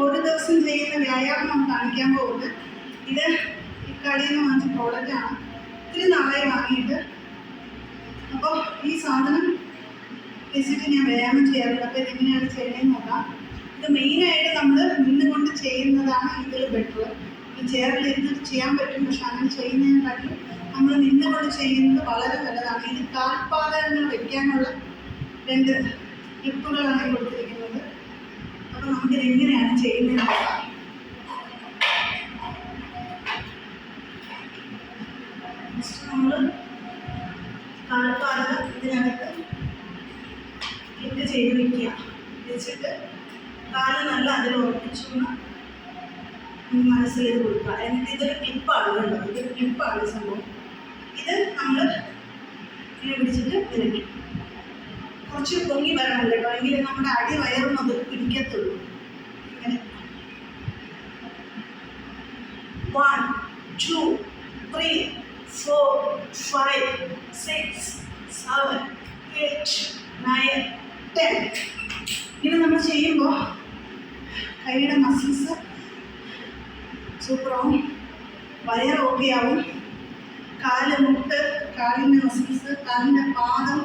ഒരു ദിവസം ചെയ്യുന്ന വ്യായാമം കാണിക്കാൻ പോകുന്നത്. ഇത് ഈ കടയിൽ നിന്ന് വാങ്ങിച്ച പ്രോഡക്റ്റാണ് ഇത്തിരി നാളായി വാങ്ങിയിട്ട്. അപ്പോൾ ഈ സാധനം വെച്ചിട്ട് ഞാൻ വ്യായാമം ചെയ്യാറുണ്ട്. അപ്പോൾ ഇതെങ്ങനെയാണ് ചെയ്യണമെന്ന് നോക്കാം. ഇത് മെയിനായിട്ട് നമ്മൾ നിന്നുകൊണ്ട് ചെയ്യുന്നതാണ് ഇതിൽ ബെറ്റർ ചെയറിൽ ചെയറിലിരുന്ന് ചെയ്യാൻ പറ്റും. പക്ഷെ അങ്ങനെ ചെയ്യുന്നതിനെക്കാട്ടിലും നമ്മൾ നിന്നുകൊണ്ട് ചെയ്യുന്നത് വളരെ നല്ലതാണ്. ഇത് കാൽപാദങ്ങൾ വെക്കാനുള്ള രണ്ട് ക്ലിപ്പുകളാണ് ഈ കൊടുത്തിരിക്കുന്നത്. അപ്പോൾ നമുക്കിത് എങ്ങനെയാണ് ചെയ്യുന്നത്? നമ്മൾ കാൽപാദം ഇതിനകത്ത് ഇട്ട് ചെയ്ത് വെക്കുക. വെച്ചിട്ട് കാൽ നല്ല അതിൽ ഉറപ്പിച്ചൊന്ന് മനസ്സിൽ കൊടുക്കുക എന്നിട്ട് ഇതൊരു ക്ലിപ്പാണ് കണ്ടോ ഇതൊരു ക്ലിപ്പാണ് സംഭവം. ഇത് നമ്മൾ ഇതിനെ പിടിച്ചിട്ട് ഇങ്ങനെ കുറച്ച് പൊങ്ങി വരണം കേട്ടോ എങ്കിൽ നമ്മുടെ അടി വയറുന്നത് പിടിക്കത്തുള്ളൂ. One two three four five six seven eight nine ten ഇങ്ങനെ നമ്മൾ ചെയ്യുമ്പോൾ കൈയുടെ മസിൽസ് സൂപ്പറാവും വയർ ഓക്കെ ആവും. കാൽ മുട്ട് കാലിന്റെ മസിൽസ് കാലിന്റെ പാദം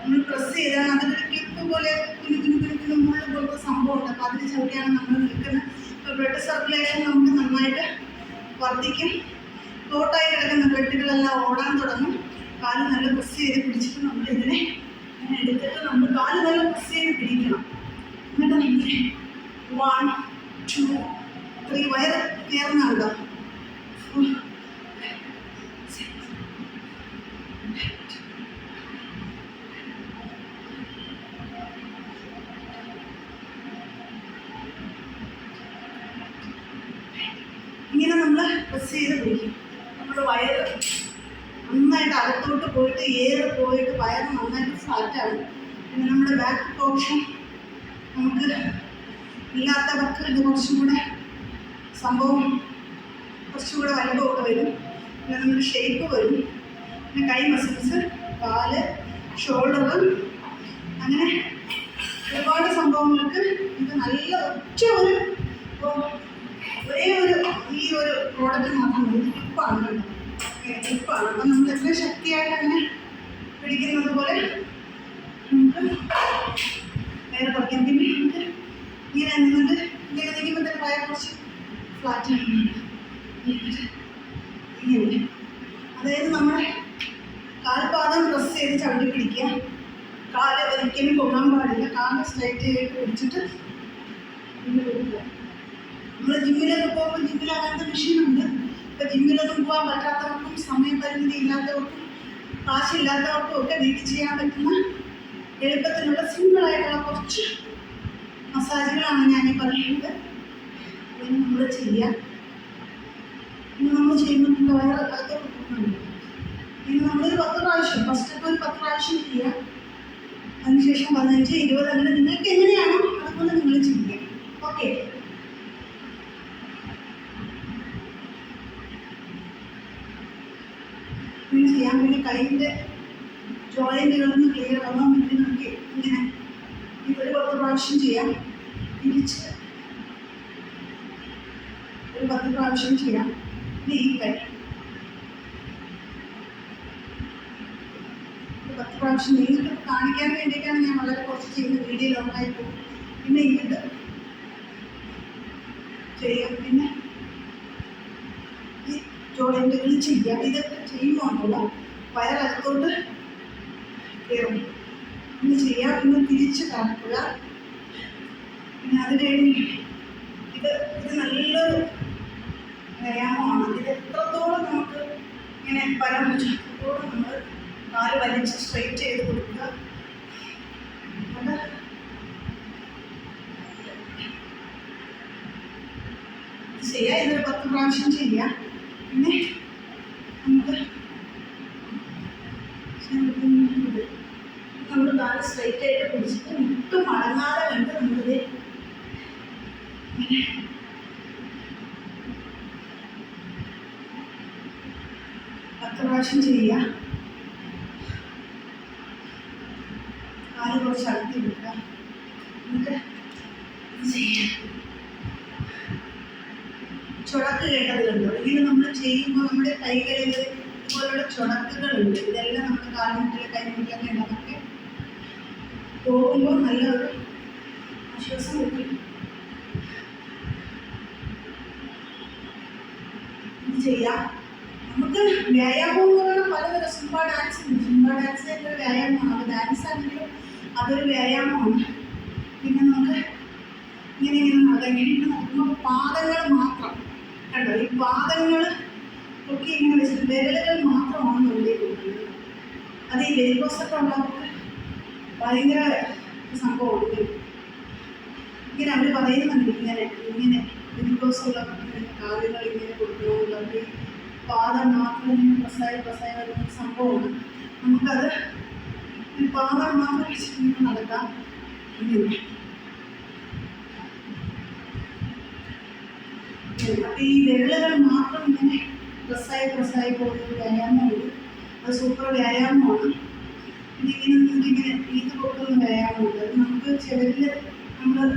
നമ്മൾ പ്രസ് ചെയ്താൽ അതിലൊരു ക്ലിപ്പ് പോലെ കുഞ്ഞു കുഞ്ഞു കുഞ്ഞു കുഞ്ഞു മുള്ള പോലത്തെ സംഭവം ഉണ്ട് അപ്പോൾ അതിന് ചവിട്ടിയാണ് നമ്മൾ നിൽക്കുന്നത്. അപ്പോൾ ബ്ലഡ് സർക്കുലേഷൻ നമുക്ക് നന്നായിട്ട് വർദ്ധിക്കും. ഫ്ലോട്ടായി കിടക്കുന്ന ബ്ലഡുകളെല്ലാം ഓടാൻ തുടങ്ങും. കാൽ നല്ല പ്രസ് ചെയ്ത് പിടിച്ചിട്ട് നമ്മൾ ഇതിനെ എടുത്തിട്ട് നമ്മൾ കാൽ നല്ല പ്രസ് ചെയ്ത് പിടിക്കണം. എന്നിട്ട് നമ്മൾ വൺ ടു ത്രീ വയർ കയറുന്നുണ്ടോ ഇങ്ങനെ നമ്മൾ പ്രസ് ചെയ്ത് പിടിക്കും നമ്മുടെ വയറ് നന്നായിട്ട് അകത്തോട്ട് പോയിട്ട് ഏറ് പോയിട്ട് വയറ് നന്നായിട്ട് ഫ്ലാറ്റാണ് പിന്നെ നമ്മുടെ നമുക്ക് ഇല്ലാത്തവർക്ക് ഇത് കുറച്ചും കൂടെ സംഭവം കുറച്ചും കൂടെ വലുപ്പമൊക്കെ വരും. പിന്നെ നമുക്ക് ഷേപ്പ് വരും. പിന്നെ കൈ മസിൽസ് കാൽ ഷോൾഡർ അങ്ങനെ ഒരുപാട് സംഭവങ്ങൾക്ക് ഇത് നല്ല ഒറ്റ ഒരു ഒരേ ഒരു ഈ ഒരു പ്രോഡക്റ്റ് മാത്രം മതി. ക്ലിപ്പാണ് അപ്പം നമ്മൾ എത്ര ശക്തിയായിട്ട് അങ്ങനെ പിടിക്കുന്നത് പോലെ വേറെ കുറയ്ക്കാം പിന്നെ നമുക്ക് ഇങ്ങനെ നിന്നിട്ട് ഇങ്ങനെ നിൽക്കുമ്പോൾ തന്നെ വയർ കുറച്ച് ഫ്ലാറ്റ് ഇങ്ങനെ അതായത് നമ്മുടെ കാൽപാദം പ്രസ് ചെയ്ത് ചവിട്ടി പിടിക്കുക. കാൽ ഒരിക്കലും പൊങ്ങാൻ പാടില്ല. കാൽ സ്ട്രൈറ്റ് ചെയ്ത് പിടിച്ചിട്ട് നമ്മൾ ജിമ്മിലൊക്കെ പോകുമ്പോൾ ജിമ്മിൽ അങ്ങനത്തെ മെഷീനുണ്ട് ഇപ്പം ജിമ്മിലൊന്നും പോകാൻ പറ്റാത്തവർക്കും സമയപരിമിതി ഇല്ലാത്തവർക്കും കാശില്ലാത്തവർക്കും ഒക്കെ വീട്ടിൽ ചെയ്യാൻ പറ്റുന്ന എളുപ്പത്തിലുള്ള സിമ്പിളായിട്ടുള്ള കുറച്ച് മസാജുകളാണ് ഞാൻ ഈ പറയുന്നത്. അതിന് നമ്മൾ ചെയ്യുക ഇന്ന് നമ്മൾ ചെയ്യുമ്പോൾ നമ്മുടെ വയറ് കൊടുക്കുന്നുണ്ട് ഇന്ന് ഇനി നമ്മളൊരു പത്ത് പ്രാവശ്യം ഫസ്റ്റൊക്കെ ഒരു പത്ത് പ്രാവശ്യം ചെയ്യുക അതിനുശേഷം പതിനഞ്ച് ഇരുപത് അങ്ങനെ നിങ്ങൾക്ക് എങ്ങനെയാണോ അതുപോലെ നിങ്ങൾ ചെയ്യുക ഓക്കെ? ചെയ്യാൻ വേണ്ടി കൈയിന്റെ ജോയിന്റുകളൊന്ന് ക്ലിയർ ആവാൻ വേണ്ടി നമുക്ക് ഇങ്ങനെ ഈ ഒരു പത്ത് പ്രാവശ്യം ചെയ്യാം. തിരിച്ച് ഒരു പത്ത് പ്രാവശ്യം ചെയ്യാം. ഇനി ഈ കൈ പത്ത് പ്രാവശ്യം നിങ്ങൾക്ക് കാണിക്കാൻ വേണ്ടിയിട്ടാണ് ഞാൻ വളരെ കുറച്ച് ചെയ്യുന്ന വീഡിയോ ലോങ്ങായി പോകും പിന്നെ ഇത് ചെയ്യാം. പിന്നെ ഈ ജോയിന്റുകൾ ചെയ്യാം. ഇതൊക്കെ ചെയ്യുമ്പോൾ വയറകത്തോട്ട് കയറും ഒന്ന് ചെയ്യാം. ഒന്ന് കാണിക്കുക. പിന്നെ അതിന് വേണ്ടി ഇത് ഇത് നല്ലൊരു വ്യായാമമാണ്. ഇത് എത്രത്തോളം നമുക്ക് ഇങ്ങനെ വരാൻ പറ്റും നമ്മൾ കാൽ വലിച്ച് സ്ട്രെയിറ്റ് ചെയ്ത് കൊടുക്കുക. അത്. ഇത് ചെയ്യാം. ഇതൊരു പത്ത് പ്രാവശ്യം ചെയ്യാം. പിന്നെ നമുക്ക് നമ്മൾ കാൽ സ്ട്രൈറ്റ് ആയിട്ട് മുട്ട് മടങ്ങാതെ കണ്ട് ഇങ്ങനെ പത്ത് പ്രാവശ്യം ചെയ്യുക. കാൽ കുറച്ച് അടുത്ത് വിടുക എന്നിട്ട് ചെയ്യാം ചുടക്ക് കേട്ടതിലുണ്ടോ ഇങ്ങനെ നമ്മൾ ചെയ്യുമ്പോൾ നമ്മുടെ കൈകളിൽ ഇതുപോലുള്ള ചുടക്കുകളുണ്ട് ഇതെല്ലാം നമ്മുടെ കാൽമുട്ടിലെ കൈമുട്ടിലൊക്കെ ഉണ്ടെന്നൊക്കെ പോകുമ്പോൾ നല്ലൊരു ആശ്വാസം കിട്ടും. ചെയ്യാം. നമുക്ക് വ്യായാമം എന്ന് പറയുന്നത് പലതരം സുംബ ഡാൻസ് ഉണ്ട്. സുംബ ഡാൻസ് ഒരു വ്യായാമമാണ് ഡാൻസ് ആണെങ്കിലും അതൊരു വ്യായാമമാണ്. പിന്നെ നമുക്ക് ഇങ്ങനെ ഇങ്ങനെ നടക്കാം. ഇങ്ങനെ നോക്കുമ്പോൾ പാദങ്ങൾ മാത്രം കണ്ടോ? ഈ പാദങ്ങൾ ഒക്കെ ഇങ്ങനെ വെച്ചിട്ട് വിരലുകൾ മാത്രമാണ് ഉള്ളിൽ കൊടുക്കുന്നത് അത് ഈ വെരിക്കോസൊക്കെ ഉള്ളവർക്ക് ഭയങ്കര സംഭവമാണ് ഇങ്ങനെ അവർ പറയുന്നുണ്ട് ഇങ്ങനെ ഇങ്ങനെ വെരിക്കോസ് കാര്യങ്ങൾ ഇങ്ങനെ കൊടുക്കണമെന്നുള്ളത് പാദം മാത്രം പ്രസായ പ്രസായ വരുന്ന സംഭവമാണ്. നമുക്കത് പാദം മാത്രം വെച്ചിട്ട് നടക്കാം. ഇങ്ങനെ അപ്പൊ ഈ വിരലുകൾ മാത്രം ഇങ്ങനെ പ്രസായ പ്രസായി പോകുന്ന വ്യായാമമുണ്ട്. അത് സൂപ്പർ വ്യായാമമാണ്. നമുക്ക് ചിലരിൽ നമ്മൾ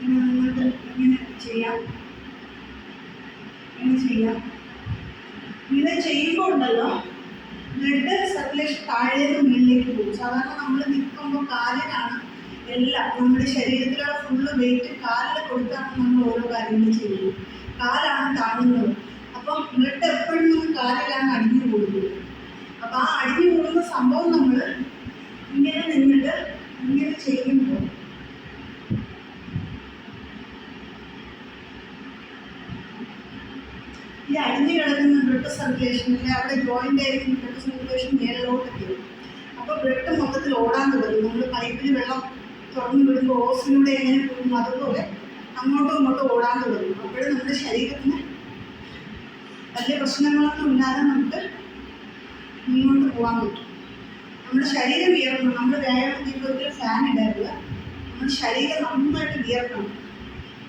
ഇങ്ങനെ നിന്നിട്ട് ഇങ്ങനെ ചെയ്യാം. ഇങ്ങനെ ചെയ്യാം. ഇങ്ങനെ ചെയ്യുമ്പോൾ ഉണ്ടല്ലോ ബ്ലഡ് സർക്കുലേഷൻ താഴേന്ന് മുകളിലേക്ക് പോകും. സാധാരണ നമ്മൾ നിൽക്കുമ്പോൾ കാലിനാണ് എല്ലാം നമ്മുടെ ശരീരത്തിലുള്ള ഫുള്ള് വെയിറ്റ് കാലിൽ കൊടുത്താണ് നമ്മൾ ഓരോ കാര്യങ്ങൾ ചെയ്യുന്നത്. കാലാണ് താങ്ങുന്നത്. അപ്പം ബ്ലഡ് എപ്പോഴും നമ്മൾ കാലിലാണ് അടിഞ്ഞു കൂടുന്നത്. അപ്പം ആ അടിഞ്ഞു കൂടുന്ന സംഭവം നമ്മൾ ഇങ്ങനെ നിന്നിട്ട് ഇങ്ങനെ ചെയ്യുമ്പോൾ ഈ അടിഞ്ഞു കിടക്കുന്ന ബ്ലഡ് സർക്കുലേഷനിൽ അവിടെ ജോയിന്റ് ആയിരിക്കും ബ്ലഡ് സർക്കുലേഷൻ മേളിലോട്ട് തീരും അപ്പോൾ ബ്ലഡ് മൊത്തത്തിൽ ഓടാൻ തുടങ്ങും. നമ്മൾ പൈപ്പിൽ വെള്ളം തുറന്നു വിടുമ്പോൾ ഓസിലൂടെ എങ്ങനെ പോകും അതുപോലെ അങ്ങോട്ടും ഇങ്ങോട്ടും ഓടാൻ തുടങ്ങും. അപ്പോഴും നമ്മുടെ ശരീരത്തിന് വലിയ പ്രശ്നങ്ങളൊന്നും ഇല്ലാതെ നമുക്ക് മുന്നോട്ട് പോകാൻ പറ്റും. നമ്മുടെ ശരീരം വിയർക്കണം. നമ്മൾ വ്യായാമം ചെയ്യുമ്പോൾ ഫാൻ ഇടരുത് നമ്മുടെ ശരീരം നന്നായിട്ട് വിയർക്കണം.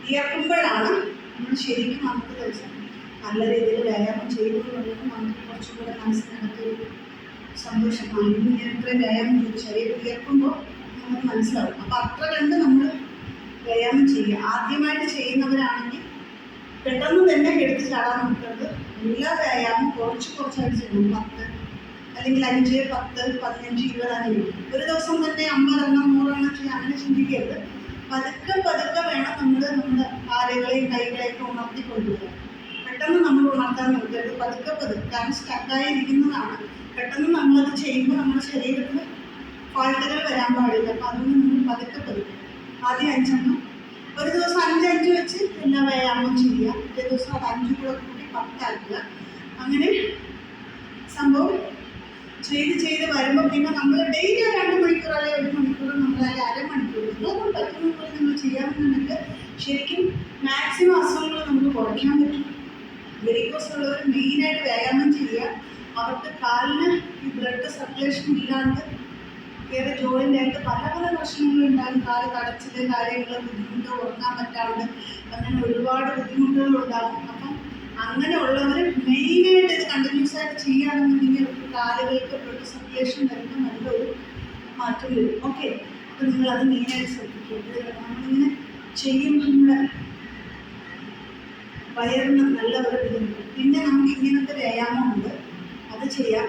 വിയർക്കുമ്പോഴാണ് നമ്മൾ ശരിക്കും നമുക്ക് ദിവസം നല്ല രീതിയിൽ വ്യായാമം ചെയ്യുന്നത് നമുക്ക് കുറച്ചും കൂടെ മനസ്സിനകത്തൊരു സന്തോഷമാണ്. ഇന്ന് ഞാൻ ഇത്രയും വ്യായാമം ചെയ്തു. ശരീരം ഉയർത്തുമ്പോൾ നമുക്ക് മനസ്സിലാവും. അപ്പോൾ അത്ര കണ്ട് നമ്മൾ വ്യായാമം ചെയ്യുക. ആദ്യമായിട്ട് ചെയ്യുന്നവരാണെങ്കിൽ പെട്ടെന്ന് തന്നെ എടുത്ത് ചാടാൻ നോക്കുന്നത് എല്ലാ വ്യായാമം കുറച്ച് കുറച്ചായിട്ട് ചെയ്യണം പത്ത് അല്ലെങ്കിൽ അഞ്ച് പത്ത് പതിനഞ്ച് ഇരുപത് അങ്ങനെ ഒരു ദിവസം തന്നെ അമ്പതെണ്ണം നൂറെണ്ണം ചെയ്യാൻ അങ്ങനെ ചിന്തിക്കരുത്. പതുക്കെ പതുക്കെ വേണം നമ്മൾ നമ്മുടെ കാലുകളെയും കൈകളെയൊക്കെ ഉണർത്തി കൊണ്ടുവരാൻ പെട്ടെന്ന് നമ്മൾ ഉണർത്താൻ നോക്കരുത് പതുക്കെ പതുക്കെ കാരണം സ്റ്റക്കായി ഇരിക്കുന്നതാണ് പെട്ടെന്ന് നമ്മളത് ചെയ്യുമ്പോൾ നമ്മുടെ ശരീരത്തിൽ ഫാൾട്ടുകൾ വരാൻ പാടില്ല. അപ്പം അതൊന്ന് നമ്മൾ പതുക്കെ പതുക്കെ. ആദ്യം അഞ്ചെണ്ണം. ഒരു ദിവസം അഞ്ചഞ്ച് വെച്ച് എല്ലാ വ്യായാമം ചെയ്യുക. ഒരു ദിവസം അത് അഞ്ച് കൂടെ കൂട്ടി പത്താക്കുക. അങ്ങനെ സംഭവം ചെയ്ത് ചെയ്ത് വരുമ്പോൾ പിന്നെ നമ്മൾ ഡെയിലി രണ്ട് മണിക്കൂർ അല്ലെങ്കിൽ ഒരു മണിക്കൂർ നമ്മൾ അല്ലെങ്കിൽ അരമണിക്കൂർ നിങ്ങളൊന്നും പറ്റുന്ന പോലെ നിങ്ങൾ ചെയ്യാമെന്നുണ്ടെങ്കിൽ ശരിക്കും മാക്സിമം അസുഖങ്ങൾ നമുക്ക് കുറയ്ക്കാൻ പറ്റും. വെരിക്കോസ് ഉള്ളവർ മെയിനായിട്ട് വ്യായാമം ചെയ്യുക. അവർക്ക് കാലിന് ഈ ബ്ലഡ് സർക്കുലേഷൻ ഇല്ലാണ്ട് വേറെ ജോയിന്റായിട്ട് പല പല പ്രശ്നങ്ങളുണ്ടാകും കാൽ കടച്ചിൽ കാര്യങ്ങൾ ബുദ്ധിമുട്ട് ഉറങ്ങാൻ പറ്റാണ്ട് അങ്ങനെ ഒരുപാട് ബുദ്ധിമുട്ടുകൾ ഉണ്ടാകും. അപ്പം അങ്ങനെ ഉള്ളവർ മെയിനായിട്ട് ഇത് കണ്ടിന്യൂസ് ആയിട്ട് ചെയ്യുകയാണെന്നുണ്ടെങ്കിൽ അവർക്ക് കാലുകൾക്ക് ബ്ലഡ് സർക്കുലേഷൻ വരുന്ന നല്ലൊരു മാറ്റം വരും. ഓക്കെ അപ്പോൾ നിങ്ങൾ അത് മെയിനായിട്ട് ശ്രദ്ധിക്കുക. നമ്മളിങ്ങനെ ചെയ്യുമ്പോൾ നമ്മുടെ വയറിന് നല്ല ഒരു ബുദ്ധിമുട്ട് പിന്നെ നമുക്ക് ഇങ്ങനത്തെ വ്യായാമമുണ്ട് അത് ചെയ്യാം.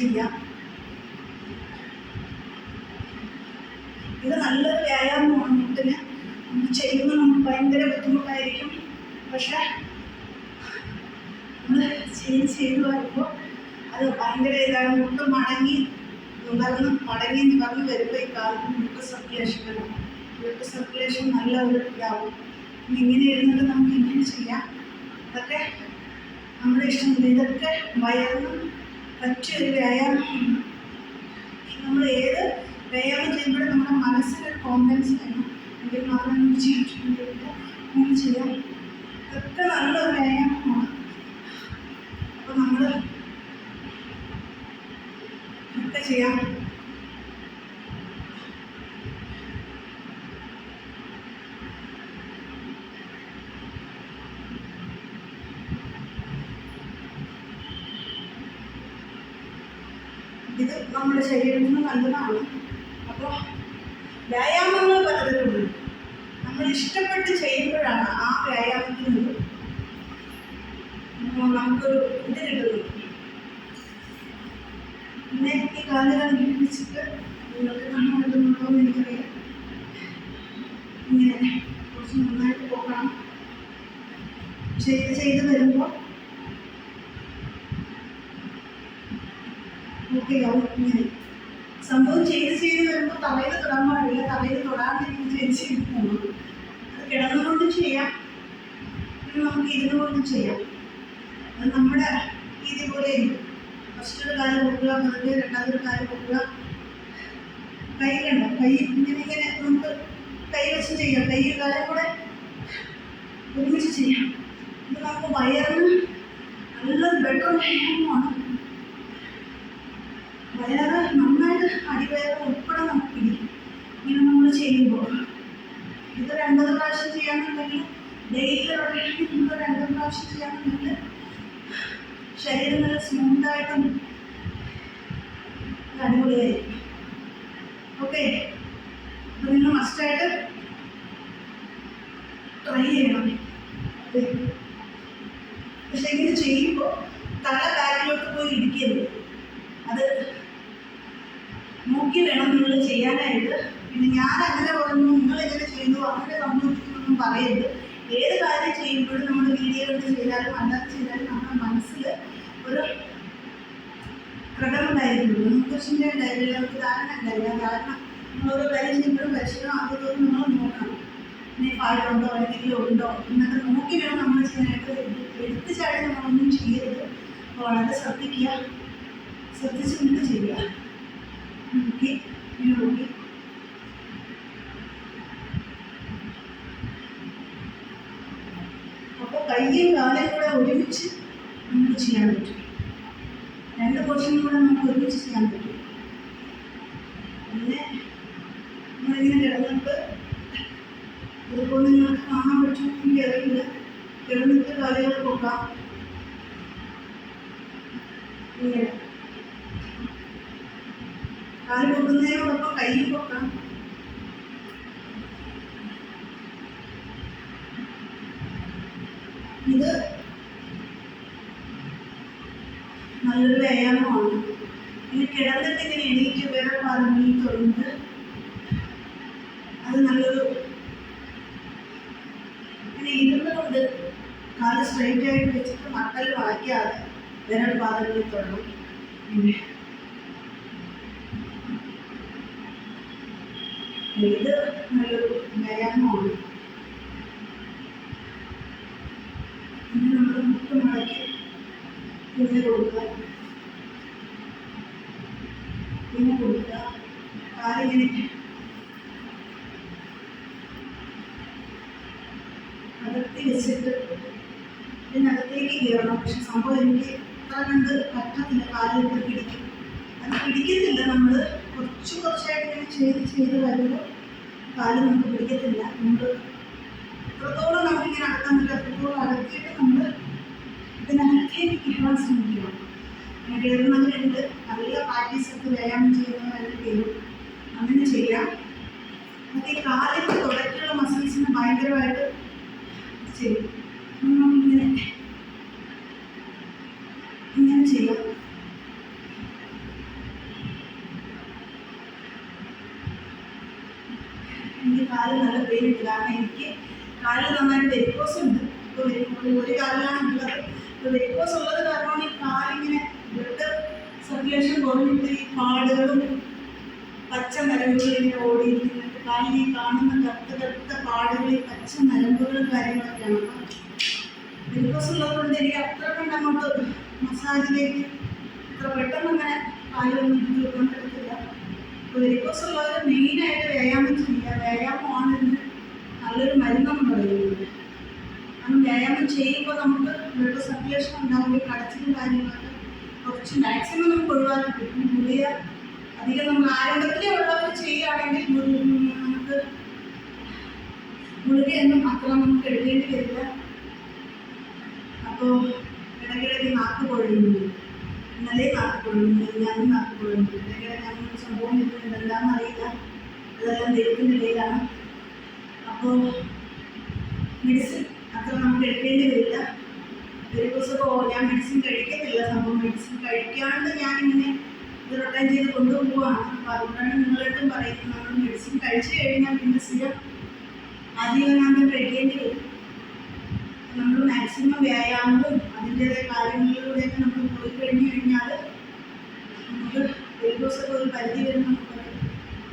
ചെയ്യാം. ഇത് നല്ലൊരു വ്യായാമമാണ്. മുട്ടിന് നമുക്ക് ചെയ്യുമ്പോൾ നമുക്ക് ഭയങ്കര ബുദ്ധിമുട്ടായിരിക്കും. പക്ഷെ നമ്മൾ ചെയ്ത് ചെയ്ത് വരുമ്പോൾ അത് ഭയങ്കര ഇതാണ്. മുട്ട് മടങ്ങി നിവർന്ന് മടങ്ങി നിവർന്ന് വരുമ്പോൾ ഈ കാലത്ത് മുട്ട് സർക്കുലേഷൻ വേണം മുട്ട് സർക്കുലേഷൻ നല്ല ഒരു ഇതാവും. ഇങ്ങനെ ഇരുന്നത് നമുക്ക് ഇങ്ങനെ ചെയ്യാം. അതൊക്കെ നമ്മുടെ ഇഷ്ടം ഇതൊക്കെ വയറിന് പറ്റിയൊരു വ്യായാമമാണ്. നമ്മൾ ഏത് വ്യായാമം ചെയ്യുമ്പോഴും നമ്മുടെ മനസ്സിനൊരു കോൺഫിഡൻസ് വേണം. എങ്കിൽ മാത്രം നമുക്ക് ചെയ്തിട്ടുണ്ടെങ്കിൽ അങ്ങനെ ചെയ്യാം. ഇതൊക്കെ നല്ലൊരു വ്യായാമമാണ്. അപ്പോൾ നമ്മൾ ഒക്കെ ചെയ്യാം. ഇത് ശരീരത്തിൽ നിന്ന് നല്ലതാണ് അപ്പോൾ വ്യായാമങ്ങൾ പലതരമുണ്ട് നമ്മൾ ഇഷ്ടപ്പെട്ട് ചെയ്യുമ്പോഴാണ് ആ വ്യായാമത്തിന് ഒരു അപ്പോൾ നമുക്കൊരു ഇത് കിട്ടുന്നു പിന്നെ ഈ കാലുകൾ പിടിച്ചിട്ട് നിങ്ങൾക്ക് കാണാൻ പറ്റുന്നുണ്ടോ എന്ന് എനിക്കറിയാം ഇങ്ങനെ കുറച്ച് നന്നായിട്ട് പോകണം ചെയ്ത് ചെയ്ത് വരുമ്പോൾ ഓക്കെ ആവും ഇങ്ങനെ സംഭവം ചെയ്ത് ചെയ്ത് വരുമ്പോൾ തലയിൽ തൊടാൻ പാടില്ല തലയിൽ തൊടാണ്ട് ഇങ്ങനെ ചെയ്ത് ചെയ്ത് പോകണം അത് കിടന്നുകൊണ്ട് ചെയ്യാം പിന്നെ നമുക്ക് ഇരുന്നു കൊണ്ട് ചെയ്യാം അത് നമ്മുടെ രീതി പോലെ ഇരിക്കും ഫസ്റ്റ് ഒരു കാലം കൊടുക്കുക പതുക്കെ രണ്ടാമതൊരു കാലം കൊടുക്കുക കൈ കണ്ടോ കൈ ഇങ്ങനെ ഇങ്ങനെ നമുക്ക് കൈ വെച്ച് ചെയ്യാം കൈ കാലം കൂടെ ഒരുമിച്ച് ചെയ്യാം. ഇത് വയറിന് നല്ലൊരു ബെറ്റർ വ്യായാമമാണ് വയറ് നന്നായിട്ട് അടിവയറ് ഉൾപ്പെടെ നമുക്ക് പിടിക്കും ഇങ്ങനെ നമ്മൾ ചെയ്യുമ്പോൾ. ഇത് രണ്ടത് പ്രാവശ്യം ചെയ്യാന്നുണ്ടെങ്കിൽ ഡെയിലി റൊട്ടേഷൻ നമ്മൾ രണ്ടു പ്രാവശ്യം ചെയ്യാന്നുണ്ടെങ്കിൽ ശരീരം നല്ല സ്മൂത്തായിട്ടും അടിപൊളിയായിരിക്കും. ഓക്കെ അപ്പം നിങ്ങൾ മസ്റ്റായിട്ട് ട്രൈ ചെയ്യണം. പക്ഷെ ഇങ്ങനെ ചെയ്യുമ്പോൾ തല ബാക്കിലോട്ട് പോയി ഇരിക്കരുത്. അത് നോക്കി വേണം നിങ്ങൾ ചെയ്യാനായിട്ട്. പിന്നെ ഞാൻ അങ്ങനെ പറഞ്ഞു നിങ്ങൾ എങ്ങനെ ചെയ്യുന്നു അങ്ങനെ സംഭവിക്കുന്നൊന്നും പറയരുത്. ഏത് കാര്യം ചെയ്യുമ്പോഴും നമ്മൾ വീഡിയോ കൊണ്ട് ചെയ്താലും അല്ലാതെ ചെയ്താലും നമ്മുടെ മനസ്സിൽ ഒരു പ്രകടനമുണ്ടായിരിക്കുള്ളൂ നമുക്ക് കുറച്ചിന്റെ ഉണ്ടായില്ല നമുക്ക് ധാരണ ഉണ്ടായില്ല കാരണം നമ്മൾ ഓരോ കാര്യം ചെയ്യുമ്പോഴും പരിശീലനം ആദ്യത്തോട് നമ്മൾ നോക്കണം. പാടുണ്ടോ എന്തെങ്കിലും ഉണ്ടോ? എന്നൊക്കെ നോക്കി വേണം നമ്മൾ ചെയ്യാനായിട്ട്. എടുത്തു ചാടി നമ്മളൊന്നും ചെയ്യരുത്. അപ്പോൾ വളരെ ശ്രദ്ധിക്കുക. ശ്രദ്ധിച്ച് നിന്നിട്ട് ചെയ്യുക. നോക്കി ഇങ്ങനെ നോക്കി. അപ്പോൾ കയ്യും കാലും കൂടെ ഒരുമിച്ച് നമുക്ക് ചെയ്യാൻ പറ്റും. രണ്ട് പോർഷനും കൂടെ നമുക്ക് ഒരുമിച്ച് ചെയ്യാൻ പറ്റും പിന്നെ നമ്മളിങ്ങനെ കിടന്നിട്ട് ഇതുപോലെ നിങ്ങൾക്ക് കാണാൻ പറ്റുമെങ്കിൽ അറിയില്ല കിടന്നിട്ട് കാലുകൾ പോകാം ഇങ്ങനെ കാൽ പൊക്കുന്നതിനോടൊപ്പം കൈയും പൊക്കാം ഇത് നല്ലൊരു വ്യായാമമാണ്. ഇനി കിടന്നിട്ട് ഇങ്ങനെ എണീറ്റ് വേറെ പാദങ്ങളിൽ തൊഴുന്നത് അത് നല്ലൊരു ഇങ്ങനെ ഇരുന്നുകൊണ്ട് കാൽ സ്ട്രൈറ്റ് ആയിട്ട് വെച്ചിട്ട് മക്കൾ വളയ്ക്കാതെ വിരൽ പാദങ്ങളിൽ ഇങ്ങനെ ഇത് നല്ലൊരു വ്യായാമമാണ്. പിന്നെ നമ്മൾ മുട്ട് മടക്കി പിന്നെ കൊടുക്കുക പിന്നെ കൊടുക്കുക കാലിങ്ങനെ അകത്തി വെച്ചിട്ട് ഇതിനകത്തേക്ക് കയറണം. പക്ഷെ സംഭവം എനിക്ക് അത്ര കണ്ട് പറ്റത്തില്ല കാലിട്ട് പിടിക്കും. അത് പിടിക്കത്തില്ല. നമ്മൾ കുറച്ച് കുറച്ചായിട്ട് ഇങ്ങനെ ചെയ്ത് ചെയ്ത് വരുമ്പോൾ കാൽ നമുക്ക് പിടിക്കത്തില്ല. നമ്മൾ എത്രത്തോളം നമുക്കിങ്ങനെ അടക്കാൻ പറ്റും അത്രത്തോളം അടക്കിയിട്ട് നമ്മൾ ഇതിനകത്തേക്ക് കയറാൻ ശ്രമിക്കണം. കയറുന്നവരുണ്ട്. നല്ല പ്രാക്ടീസ് ഒക്കെ വ്യായാമം ചെയ്യുന്നവരുണ്ട് കയറും അങ്ങനെ ചെയ്യാം. മറ്റേ കാലിന്റെ തുടക്കിയുള്ള മസിൽസിന് ഭയങ്കരമായിട്ട് ചെയ്യും നമ്മളിങ്ങനെ ഇങ്ങനെ ചെയ്യാം എനിക്ക് കാൽ നല്ല പെയിൻ ഉണ്ട് കാരണം എനിക്ക് കാലിൽ നന്നായിട്ട് വെരിക്കോസ് ഉണ്ട് ഇപ്പോൾ വെരി- ഒരു കാലിലാണ് ഉള്ളത് ഇപ്പോൾ വെരിക്കോസ് ഉള്ളത് കാരണമാണ് ഈ കാലിങ്ങനെ ബ്ലഡ് സർക്കുലേഷൻ കുറഞ്ഞിട്ട് ഈ പാടുകളും പച്ച നരമ്പുകൾ ഇങ്ങനെ ഓടിയിരിക്കുന്നുണ്ട് കാലിൽ ഈ കാണുന്ന കറുത്ത കറുത്ത പാടുകൾ ഈ പച്ച നരമ്പുകളും കാര്യങ്ങളൊക്കെയാണ് അപ്പം വെരിക്കോസ് ഉള്ളത് കൊണ്ട് എനിക്ക് അത്ര കണ്ട് അങ്ങോട്ട് മസാജിലേക്ക് അത്ര പെട്ടെന്ന് വെക്കാൻ പറ്റത്തില്ല വെരിക്കോസ് ഉള്ളവർ മെയിനായിട്ട് വ്യായാമം ചെയ്യുക. വ്യായാമമാണ് ഇതിന് നല്ലൊരു മരുന്നെന്ന് പറയുന്നത്. കാരണം വ്യായാമം ചെയ്യുമ്പോൾ നമുക്ക് ബ്ലഡ് സർക്കുലേഷൻ ഉണ്ടാകുമ്പോൾ കടച്ചിലും കാര്യങ്ങളൊക്കെ കുറച്ച് മാക്സിമം നമുക്ക് ഒഴിവാക്കി കിട്ടും അധികം നമ്മൾ ആരംഭത്തിലേ ഉള്ളവർ ചെയ്യുകയാണെങ്കിൽ നമുക്ക് ഗുളികയൊന്നും അത്ര നമുക്ക് എടുക്കേണ്ടി വരില്ല. അപ്പോൾ ഇടയ്ക്കിടയ്ക്ക് നാക്ക് കൊഴുന്നു നാക്ക് കൊഴുന്നു ഞാനും ഞാൻ സംഭവം വരുന്നുണ്ട് എന്താണെന്ന് അറിയില്ല. അതെല്ലാം ദൈവത്തിന്റെ ഇടയിലാണ്. അപ്പോൾ മെഡിസിൻ അത്ര നമുക്ക് എടുക്കേണ്ടി വരില്ല. ഒരു ദിവസം ഞാൻ മെഡിസിൻ കഴിക്കത്തില്ല സംഭവം. മെഡിസിൻ കഴിക്കാണ്ട് ഞാൻ ഇങ്ങനെ ഇത് റിട്ടേൺ ചെയ്ത് കൊണ്ടുപോവുകയാണ്. അപ്പോൾ അതുകൊണ്ടാണ് പറയുന്നത്. നമ്മൾ മെഡിസിൻ കഴിച്ചു കഴിഞ്ഞാൽ പിന്നെ സ്ഥിരം ആജീവനാന്തം കഴിക്കേണ്ടി വരും. നമ്മൾ മാക്സിമം വ്യായാമവും അതിന്റെതായ കാര്യങ്ങളിലൂടെയൊക്കെ നമ്മൾ പോയി കഴിഞ്ഞു കഴിഞ്ഞാൽ നമുക്ക് ദിവസത്തെ ഒരു പരിധി വരെ നമുക്ക്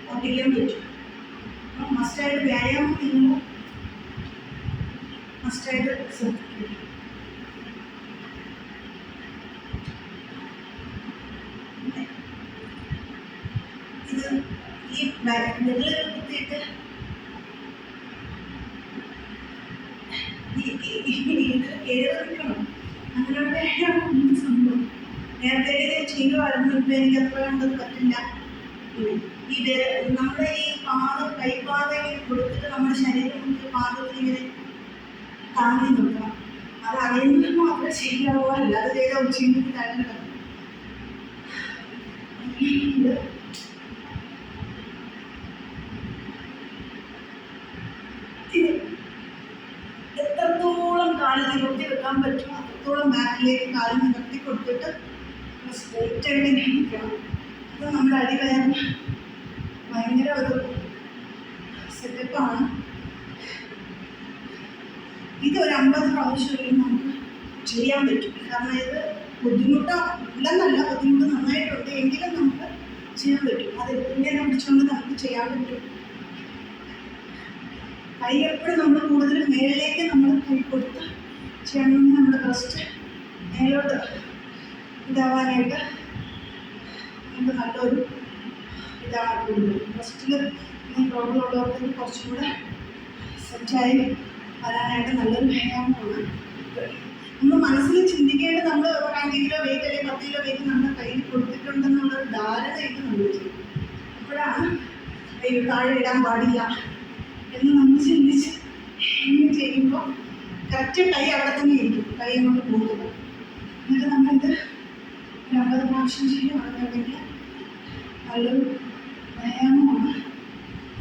ഓട്ടിക്കാൻ പറ്റും അപ്പം മസ്റ്റായിട്ട് വ്യായാമം നിങ്ങൾ മസ്റ്റായിട്ട് ശ്രദ്ധിക്കുക ഇത് ഈ കുത്തിയിട്ട് ഈ- നിൽക്കണം സംഭവം നേരത്തെ ഞാൻ ചെയ്യുമായിരുന്നു ഇപ്പം എനിക്ക് അത്ര കണ്ടത് പറ്റില്ല. ഇത് നമ്മുടെ ഈ പാദം കൈപാതയിൽ കൊടുത്തിട്ട് നമ്മുടെ ശരീരം പാദത്തിൽ താങ്ങി അത് അറിയുന്നത് മാത്രമേ ശരിയാവൂ അല്ലാതെ ചെയ്ത ഉച്ചയ്ക്ക് എത്രത്തോളം കാൽ നിവർത്തി വെക്കാൻ പറ്റും അത്രത്തോളം ബാക്കിലേക്ക് കാൽ നിവർത്തി കൊടുത്തിട്ട് സ്ട്രേറ്റ് എങ്ങനെ ഇരിക്കണം ഇത് നമ്മുടെ അടിവയറിന് ഭയങ്കര ഒരു സെറ്റപ്പാണ് ഇത് ഒരു അമ്പത് പ്രാവശ്യം നമുക്ക് ചെയ്യാൻ പറ്റും കാരണം ഇത് ബുദ്ധിമുട്ടോ ഇല്ലെന്നല്ല ബുദ്ധിമുട്ട് നന്നായിട്ടുണ്ട് എങ്കിലും നമുക്ക് ചെയ്യാൻ പറ്റും അത് എങ്ങനെ പിടിച്ചുകൊണ്ട് നമുക്ക് ചെയ്യാൻ പറ്റും കൈ എപ്പോഴും നമ്മൾ കൂടുതൽ മേളിലേക്ക് നമ്മൾ കൈ കൊടുത്ത് ചെയ്യണം നമ്മുടെ ബ്രസ്റ്റ് മേലോട്ട് ഇതാവാനായിട്ട് നമുക്ക് നല്ലൊരു ഇതാണ് കൂടുതൽ ബ്രസ്റ്റിൽ പ്രോബ്ലം ഉള്ളവർക്ക് ഇത് കുറച്ചും കൂടെ സെറ്റായി വരാനായിട്ട് നല്ലൊരു വ്യായാമമാണ് നമ്മൾ മനസ്സിൽ ചിന്തിക്കേണ്ട നമ്മൾ ഒരു അഞ്ച് കിലോ വെയിറ്റ് അല്ലെങ്കിൽ പത്ത് കിലോ വെയിറ്റ് നമ്മുടെ കയ്യിൽ കൊടുത്തിട്ടുണ്ടെന്നുള്ളൊരു ധാരണയായിട്ട് നമ്മൾ ചെയ്യും. അപ്പോഴാണ് അയ്യോ താഴെ ഇടാൻ പാടില്ല എന്ന് നമ്മൾ ചിന്തിച്ച് ഇങ്ങനെ ചെയ്യുമ്പോൾ കറക്റ്റ് കൈ അവിടെ തന്നെ ഇരിക്കും. കൈ അങ്ങോട്ട് പോകുക എന്നിട്ട് നമ്മളിത് ഒരു അമ്പത് പ്രാവശ്യം ചെയ്യുകയാണെന്നുണ്ടെങ്കിൽ നല്ലൊരു വ്യായാമമാണ്.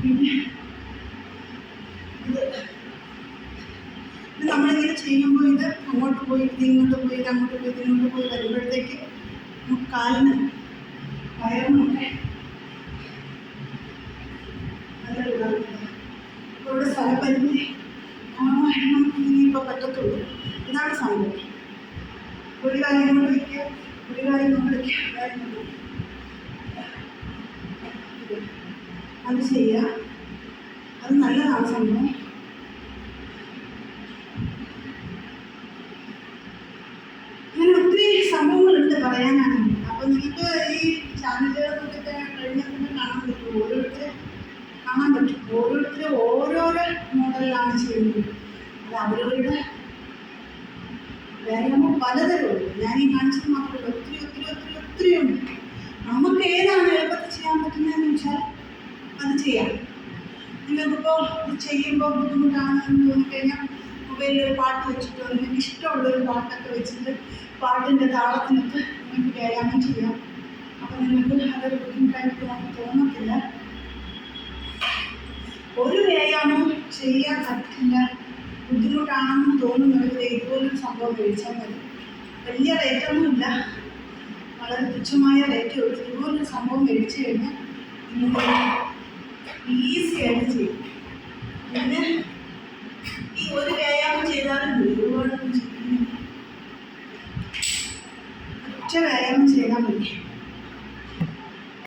പിന്നെ നമ്മളിങ്ങനെ ചെയ്യുമ്പോൾ ഇത് അങ്ങോട്ട് പോയി ഇത് ഇങ്ങോട്ട് പോയി ഇത് അങ്ങോട്ട് പോയി ഇതിനോട്ട് പോയി വരുമ്പോഴത്തേക്ക് നമുക്ക് കാലിന് വയറിനൊക്കെ അവരുടെ സ്ഥലപരിധി കാണുവാനും ഇനിയിപ്പോൾ പറ്റത്തുള്ളൂ. ഇതാണ് സംഭവം ഒരു കാര്യം കൊണ്ട് വയ്ക്കുക ഒരു കാര്യം വയ്ക്കുക. അത് ചെയ്യുക അത് നല്ലതാണ് സംഭവം അങ്ങനെ ഒത്തിരി സംഭവങ്ങളുണ്ട് പറയാനാണ് അപ്പോൾ നിങ്ങൾക്ക് ഈ ചാനലുകളൊക്കെ കഴിഞ്ഞാൽ തന്നെ കാണാൻ പറ്റും ഓരോരുത്തർ കാണാൻ പറ്റും ഓരോരുത്തരും ഓരോരോ മോഡലിലാണ് ചെയ്യുന്നത് അത് അവരവരുടെ വ്യായാമം പലതരമുണ്ട് ഞാൻ ഈ കാണിച്ചത് മാത്രമല്ല ഒത്തിരി ഒത്തിരി ഒത്തിരി ഒത്തിരി ഉണ്ട് നമുക്ക് ഏതാണ് എളുപ്പത്തിൽ ചെയ്യാൻ പറ്റുന്നതെന്ന് വെച്ചാൽ അത് ചെയ്യാം നിങ്ങൾക്കിപ്പോൾ ഇത് ചെയ്യുമ്പോൾ ബുദ്ധിമുട്ടാണെന്ന് തോന്നിക്കഴിഞ്ഞാൽ മൊബൈലിൽ ഒരു പാട്ട് വെച്ചിട്ടോ നിങ്ങൾക്ക് ഇഷ്ടമുള്ള ഒരു പാട്ടൊക്കെ വെച്ചിട്ട് പാട്ടിന്റെ താളത്തിനൊക്കെ നിങ്ങൾക്ക് വ്യായാമം ചെയ്യാം അപ്പോൾ നിങ്ങൾക്ക് അതൊരു ബുദ്ധിമുട്ടായിട്ട് നമുക്ക് തോന്നത്തില്ല. ഒരു വ്യായാമം ചെയ്യാൻ പറ്റില്ല. ബുദ്ധിമുട്ടാണെന്ന് തോന്നുന്നവർ ഇതുപോലൊരു സംഭവം കഴിച്ചാൽ മതി. വലിയ റേറ്റൊന്നുമില്ല വളരെ തുച്ഛമായ റേറ്റേ ഉള്ളൂ. ഇതുപോലൊരു സംഭവം മേടിച്ചു കഴിഞ്ഞാൽ നിങ്ങൾക്ക് ഈസി ആയിട്ട് ചെയ്യും. പിന്നെ ഈ ഒരു വ്യായാമം ചെയ്താലും മതി ഒരുപാടൊന്നും ചെയ്യുന്നില്ല ഒറ്റ വ്യായാമം ചെയ്താൽ മതി